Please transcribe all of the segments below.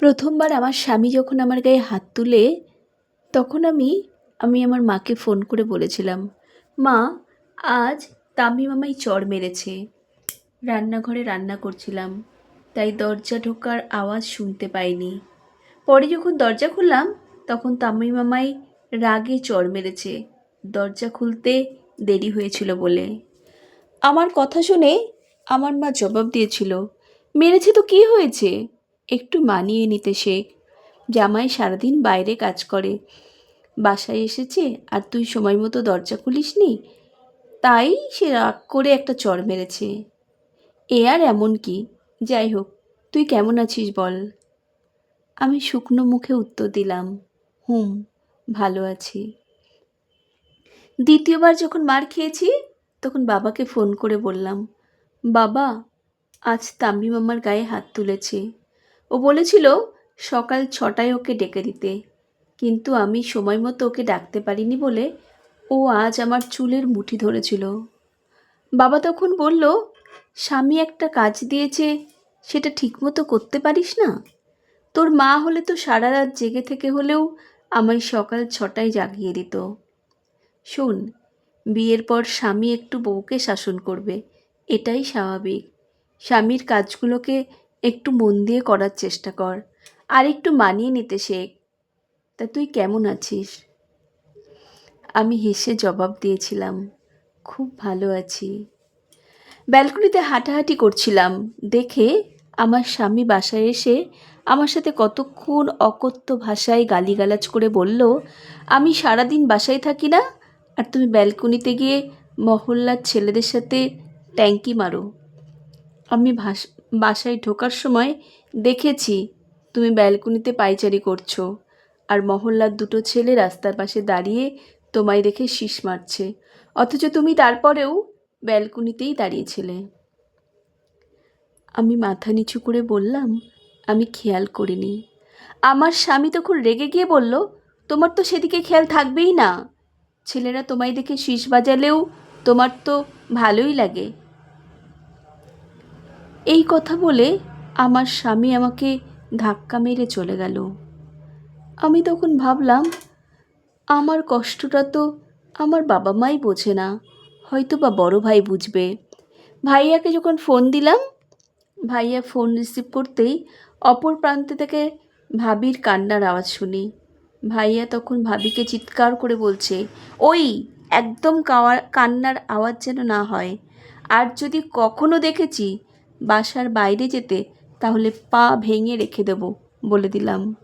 প্রথমবার আমার স্বামী যখন আমার গায়ে হাত তুলে, তখন আমি আমি আমার মাকে ফোন করে বলেছিলাম, মা, আজ তাম্মি মামাই চর মেরেছে। রান্নাঘরে রান্না করছিলাম, তাই দরজা ঢোকার আওয়াজ শুনতে পাইনি। পরে যখন দরজা খুললাম, তখন তাম্মি মামাই রাগে চর মেরেছে। দরজা খুলতে দেরি হয়েছিল বলে। আমার কথা শুনে আমার মা জবাব দিয়েছিল, মেরেছে তো কী হয়েছে? একটু মানিয়ে নিতে শেখ জামাই সারাদিন বাইরে কাজ করে। বাসায় এসেছে, আর তুই সময় মতো দরজা খুলিসনি? তাই সে রাগ করে একটা চড় মেরেছে। এ আর এমন কি? যাই হোক, তুই কেমন আছিস বল? আমি শুকনো মুখে উত্তর দিলাম, হুম, ভালো আছি। দ্বিতীয়বার যখন মার খেয়েছি, তখন বাবাকে ফোন করে বললাম, বাবা, আজ তাম্বি মামার গায়ে হাত তুলেছে। ও বলেছিল, সকাল ছটায় ওকে ডেকে দিতে। কিন্তু আমি সময় মতো ওকে ডাকতে পারিনি বলে ও আজ আমার চুলের মুঠি ধরেছিল। বাবা তখন বলল, স্বামী একটা কাজ দিয়েছে, সেটা ঠিকমতো করতে পারিস না? তোর মা হলে তো সারা রাত জেগে থেকে হলেও আমায় সকাল ছটায় জাগিয়ে দিত। শোন, বিয়ের পর স্বামী একটু বউকে শাসন করবে, এটাই স্বাভাবিক। স্বামীর কাজগুলোকে একটু মন দিয়ে করার চেষ্টা কর। আর একটু মানিয়ে নিতে শেখ। তা তুই কেমন আছিস? আমি হেসে জবাব দিয়েছিলাম, খুব ভালো আছি। ব্যালকনিতে হাঁটাহাঁটি করছিলাম, দেখে আমার স্বামী বাসায় এসে আমার সাথে কতক্ষণ অকথ্য ভাষায় গালিগালাজ করে বলল, আমি সারাদিন বাসায় থাকি না, আর তুমি ব্যালকনিতে গিয়ে মহল্লার ছেলেদের সাথে ট্যাঙ্কি মারো। আমি ভাস বাসায় ঢোকার সময় দেখেছি তুমি ব্যালকনিতে পায়চারি করছ। আর মহল্লার দুটো ছেলে রাস্তার পাশে দাঁড়িয়ে তোমায় দেখে শীষ মারছে। অথচ তুমি তারপরেও ব্যালকনিতেই দাঁড়িয়েছিলে। আমি মাথা নিচু করে বললাম, আমি খেয়াল করিনি। আমার স্বামী তখন রেগে গিয়ে বলল, তোমার তো সেদিকে খেয়াল থাকবেই না। ছেলেরা তোমায় দেখে শীষ বাজালেও তোমার তো ভালোই লাগে। এই কথা বলে আমার স্বামী আমাকে ধাক্কা মেরে চলে গেল। আমি তখন ভাবলাম, আমার কষ্টটা তো আমার বাবা মাই বোঝে না হয়তো বা বড় ভাই বুঝবে। ভাইয়াকে যখন ফোন দিলাম, ভাইয়া ফোন রিসিভ করতেই অপর প্রান্তে থেকে ভাবির কান্নার আওয়াজ শুনি। ভাইয়া তখন ভাবিকে চিৎকার করে বলছে, ওই, একদম কাওয়া, কান্নার আওয়াজ যেন না হয়। আর যদি কখনো দেখেছি বাসার বাইরে যেতে তাহলে পা ভেঙে রেখে দেব বলে দিলাম।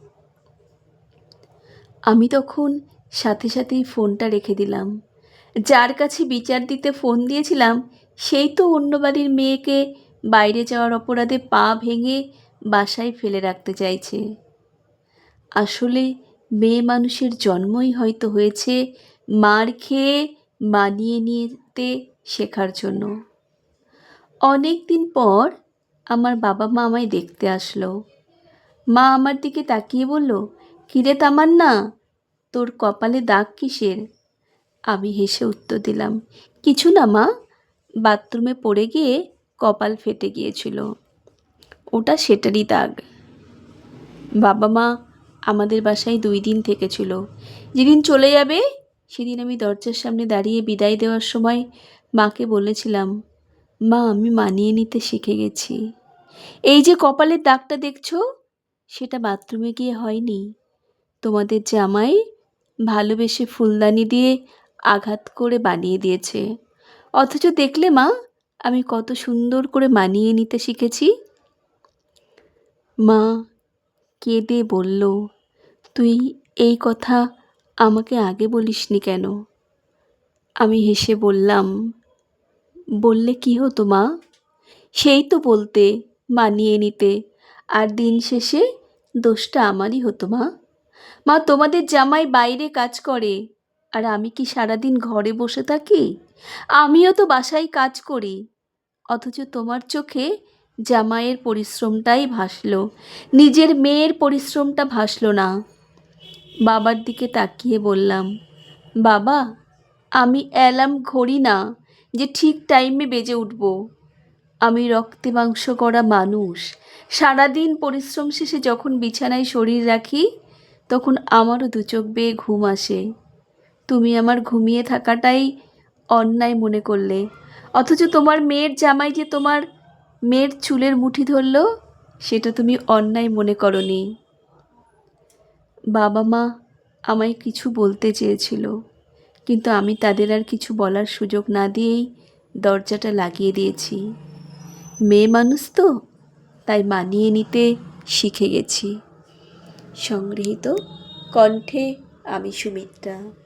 আমি তখন সাথে সাথেই ফোনটা রেখে দিলাম। যার কাছে বিচার দিতে ফোন দিয়েছিলাম, সেই তো অন্য বাড়ির মেয়েকে বাইরে যাওয়ার অপরাধে পা ভেঙে বাসায় ফেলে রাখতে চাইছে। আসলে মেয়ে মানুষের জন্মই হয়তো হয়েছে মার খেয়ে মানিয়ে নিতে শেখার জন্য। অনেক দিন পর আমার বাবা মা আমায় দেখতে আসলো। মা আমার দিকে তাকিয়ে বলল, কিরে তামান্না, তোর কপালে দাগ কিসের? আমি হেসে উত্তর দিলাম, কিছু না মা, বাথরুমে পড়ে গিয়ে কপাল ফেটে গিয়েছিল। ওটা সেটারই দাগ। বাবা মা আমাদের বাসায় দুই দিন থেকেছিল। যেদিন চলে যাবে, সেদিন আমি দরজার সামনে দাঁড়িয়ে বিদায় দেওয়ার সময় মাকে বলেছিলাম মা, আমি মানিয়ে নিতে শিখে গেছি। এই যে কপালের দাগটা দেখছ, সেটা বাথরুমে গিয়ে হয়নি। তোমাদের জামাই ভালোবেসে ফুলদানি দিয়ে আঘাত করে বানিয়ে দিয়েছে। অথচ দেখলে মা, আমি কত সুন্দর করে মানিয়ে নিতে শিখেছি। মা কেঁদে বলল, তুই এই কথা আমাকে আগে বলিসনি কেন? আমি হেসে বললাম বললে কি হতো মা? সেই তো বলতে, মানিয়ে নিতে। আর দিন শেষে দোষটা আমারই হতো মা। মা, তোমাদের জামাই বাইরে কাজ করে। আর আমি কি সারাদিন ঘরে বসে থাকি? আমিও তো বাসায় কাজ করি। অথচ তোমার চোখে জামাইয়ের পরিশ্রমটাই ভাসলো। নিজের মেয়ের পরিশ্রমটা ভাসলো না। বাবার দিকে তাকিয়ে বললাম, বাবা, আমি অ্যালার্ম ঘড়ি না। যে ঠিক টাইমে বেজে উঠব। আমি রক্তে মাংস করা মানুষ। সারাদিন পরিশ্রম শেষে যখন বিছানায় শরীর রাখি, তখন আমারও দু চোখ বেয়ে ঘুম আসে। তুমি আমার ঘুমিয়ে থাকাটাই অন্যায় মনে করলে। অথচ তোমার মেয়ের জামাই যে তোমার মেয়ের চুলের মুঠি ধরল, সেটা তুমি অন্যায় মনে করনি। বাবা মা আমায় কিছু বলতে চেয়েছিল। কিন্তু আমি তাদের আর কিছু বলার সুযোগ না দিয়েই দরজাটা লাগিয়ে দিয়েছি। মেয়ে মানুষ তো, তাই মানিয়ে নিতে শিখে গেছি। সংগৃহীত কণ্ঠে আমি সুমিত্রা।